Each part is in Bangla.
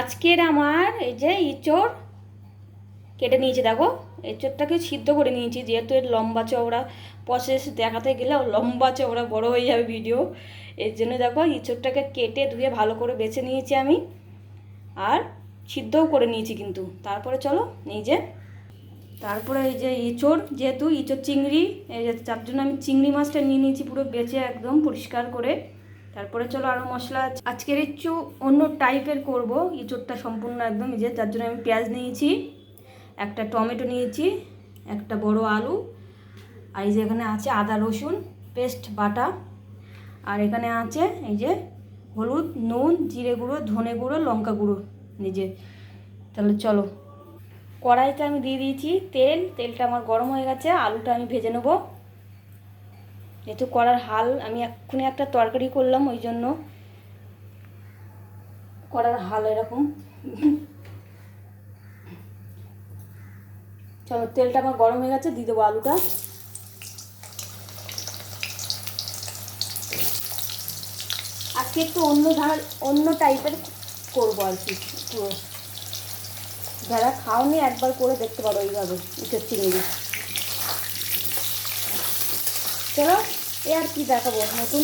আজকের আমার এই যে ইঁচড় কেটে নিয়েছি, দেখো। এঁচড়টাকে সিদ্ধ করে নিয়েছি, যেহেতু এর লম্বা চওড়া প্রসেস দেখাতে গেলে লম্বা চওড়া বড় হয়ে যাবে ভিডিও এর জন্য দেখো, ইঁচড়টাকে কেটে ধুয়ে ভালো করে বেছে নিয়েছি আমি। আর সিদ্ধও করে নিয়েছি কিন্তু। তারপরে চলো, এই যে। তারপরে এই যে ইঁচড়, যেহেতু ইঁচড় চিংড়ি, এই তার জন্য আমি চিংড়ি মাছটা নিয়ে নিয়েছি পুরো বেছে একদম পরিষ্কার করে। তারপরে চলো আরও মশলা আজকের একটু অন্য টাইপের করব। ইঁচড়টা সম্পূর্ণ একদম যে যার জন্য আমি পেঁয়াজ নিয়েছি, একটা টমেটো নিয়েছি, একটা বড় আলু, আর এই যে এখানে আছে আদা, রসুন, পেস্ট, বাটা, আর এখানে আছে এই যে হলুদ, নুন, জিরে গুঁড়ো, ধনে গুঁড়ো, লঙ্কা গুঁড়ো নিজে তাহলে চলো। কড়াইতে আমি দিয়ে দিয়েছি তেল, তেলটা আমার গরম হয়ে গেছে, আলুটা আমি ভেজে নেব। যেহেতু করার হাল, আমি এক্ষুনি একটা তরকারি করলাম, ওই জন্য করার হাল এরকম। চলো, তেলটা আমার গরম হয়ে গেছে, দিয়ে দেবো আলুটা। আজকে একটু অন্য ধার অন্য টাইপের করব আর কি পুরো যারা খাওনি, একবার করে দেখতে পারো এইভাবে ইটের চিংড়ি চলো। এ আর কি দেখাবো? নতুন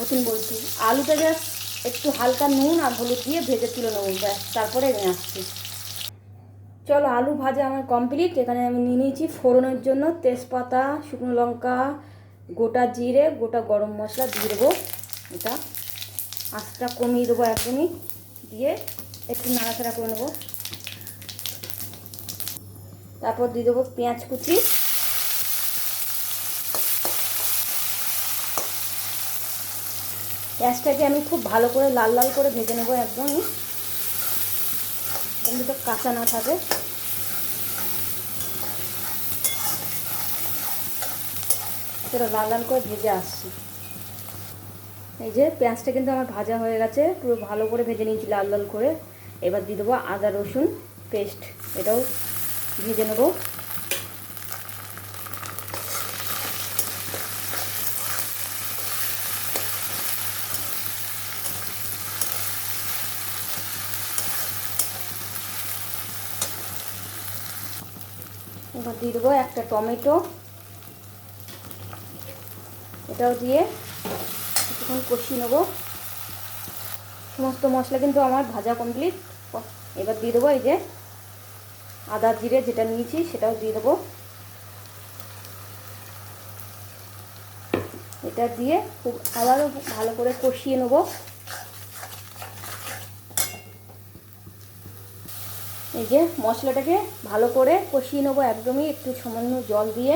নতুন বলছি। আলুটা জাস্ট একটু হালকা নুন আর হলুদ দিয়ে ভেজে তুলে নেব, ব্যাস। তারপরে আমি আসছি। চলো, আলু ভাজা আমার কমপ্লিট এখানে আমি নিয়ে নিয়েছি ফোড়নের জন্য তেজপাতা, শুকনো লঙ্কা, গোটা জিরে, গোটা গরম মশলা দিয়ে দেবো। এটা আঁচটা কমিয়ে দেবো একদমই দিয়ে একটু নাড়াচাড়া করে নেব। তারপর দিয়ে দেবো পেঁয়াজ কুচি। পেঁয়াজটাকে আমি খুব ভালো করে লাল লাল করে ভেজে নেব একদমই। কিন্তু কাঁচা না থাকে। সেটা লাল লাল করে ভেজে আসছি। এই যে পেঁয়াজটা কিন্তু আমার ভাজা হয়ে গেছে, পুরো ভালো করে ভেজে নিয়েছি লাল লাল করে। এবার দিয়ে দেবো আদা রসুন পেস্ট, এটাও ভেজে নেব। এবার দিয়ে দেবো একটা টমেটো। এটাও দিয়ে কিছুক্ষণ কষিয়ে নেব। সমস্ত মশলা কিন্তু আমার ভাজা কমপ্লিট এবার দিয়ে দেবো এই যে আদা জিরে যেটা নিয়েছি সেটাও দিয়ে দেবো। এটা দিয়ে খুব আবারও ভালো করে কষিয়ে নেব। এই যে মশলাটাকে ভালো করে কষিয়ে নেব একদমই একটু সামান্য জল দিয়ে।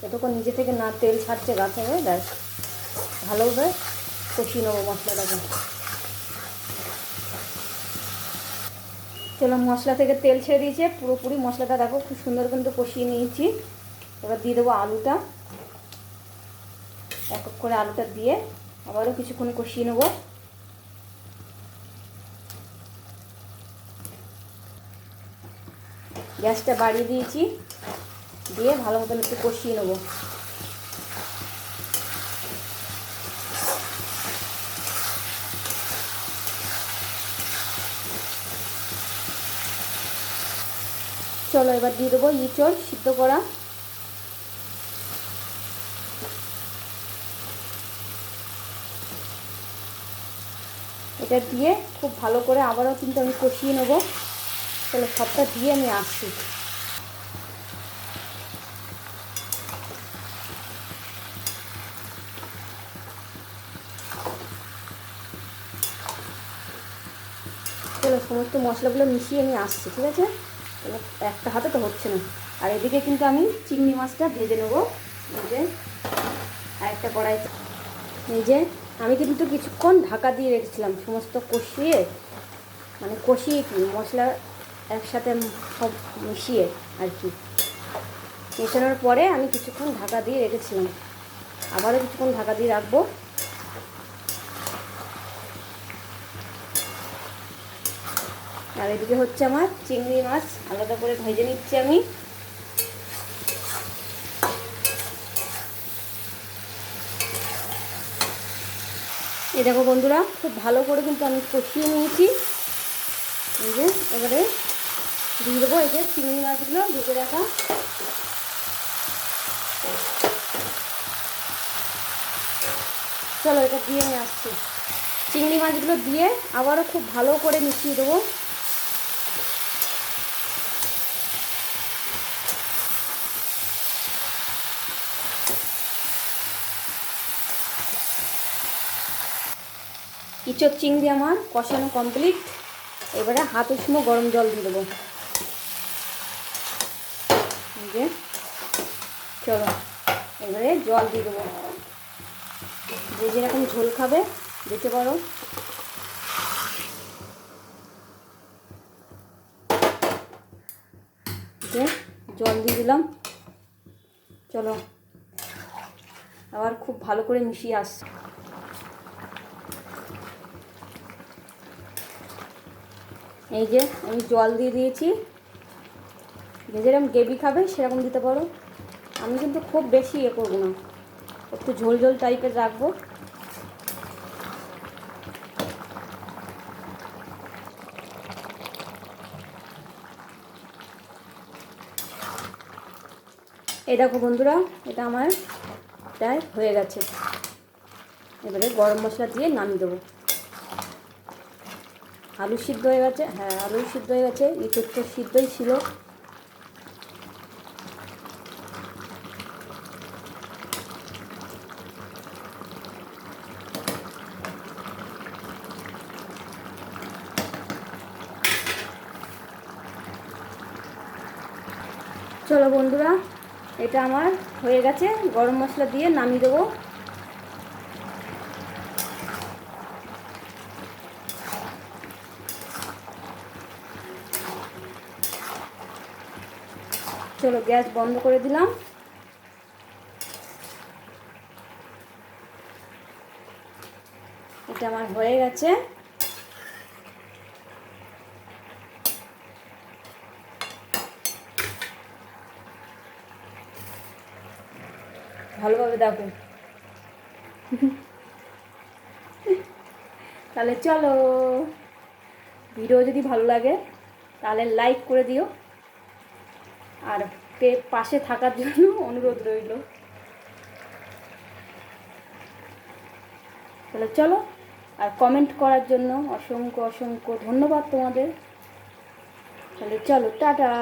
যতক্ষণ নিজে থেকে না তেল ছাড়ছে, গাছে হয়ে, ব্যাস। ভালোভাবে কষিয়ে নেব মশলাটাকে। চলো মশলা থেকে তেল ছেড়ে দিয়েছে, পুরোপুরি মশলাটা দেখো খুব সুন্দর কিন্তু কষিয়ে নিয়েছি। এবার দিয়ে দেবো আলুটা। এক এক করে আলুটা দিয়ে আবারও কিছুক্ষণ কষিয়ে নেব। গ্যাসটা বাড়িয়ে দিয়েছি। দিয়ে ভালো মতন একটু কষিয়ে নেব। চলো এবার দিয়ে দেবো ইঁচড় সিদ্ধ করা। এটা দিয়ে খুব ভালো করে আবারও কিন্তু আমি কষিয়ে নেব। তাহলে সবটা দিয়ে আমি আসছি। চলো সমস্ত মশলাগুলো মিশিয়ে আমি আসছি, ঠিক আছে? একটা হাতে তো হচ্ছে না। আর এদিকে কিন্তু আমি চিংড়ি মাছটা ভেজে নেব। ভেজে আর একটা কড়াই যে, আমি কিন্তু কিছুক্ষণ ঢাকা দিয়ে রেখেছিলাম। সমস্ত কষিয়ে মানে কষিয়ে কি, মশলা একসাথে সব মিশিয়ে আর কি। মেশানোর পরে আমি কিছুক্ষণ ঢাকা দিয়ে রেখেছিলাম। আবারও কিছুক্ষণ ঢাকা দিয়ে রাখব। আর এদিকে হচ্ছে আমার চিংড়ি মাছ, আলাদা করে ভেজে নিচ্ছি আমি। এই দেখো বন্ধুরা, খুব ভালো করে কিন্তু আমি কষিয়ে নিয়েছি। এই যে, এবারে দিয়ে দেবো এই যে চিংড়ি মাছগুলো ঢেকে রাখা। চলো, এটা দিয়ে নিয়ে আসছি। চিংড়ি মাছগুলো দিয়ে আবারও খুব ভালো করে মিশিয়ে দেবো। ইচোর চিংড়ি আমার কষানো কমপ্লিট এবারে হাত উষ্ণ গরম জল দিয়ে দেবো। যে চলো, এবারে জল দিয়ে দেবো। যে যেরকম ঝোল খাবে দিতে পারো জল দিয়ে দিলাম। চলো, আবার খুব ভালো করে মিশিয়ে আসছে এই যে আমি জল দিয়ে দিয়েছি। যে যেরকম গ্রেভি খাবে, সেরকম দিতে পারো। আমি কিন্তু খুব বেশি ইয়ে করব না। একটু ঝোল ঝোল টাইপের রাখব। এই দেখো বন্ধুরা, এটা আমার প্রায় হয়ে গেছে। এবারে গরম মশলা দিয়ে নামিয়ে দেবো। আলু সিদ্ধ হয়ে গেছে হ্যাঁ আলু সিদ্ধ হয়ে গেছে। ইঁচড় তো সিদ্ধই ছিল। চলো বন্ধুরা, এটা আমার হয়ে গেছে, গরম মশলা দিয়ে নামিয়ে দেবো। চলো গ্যাস বন্ধ করে দিলাম। এটা আমার হয়ে গেছে। ভালোভাবে দেখো। তাহলে চলো। ভিডিও যদি ভালো লাগে, তাহলে লাইক করে দিও। আর পে- পাশে থাকার জন্য অনুরোধ রইল। তাহলে চলো, আর কমেন্ট করার জন্য অসংখ্য অসংখ্য ধন্যবাদ তোমাদের। তাহলে চলো, টাটা।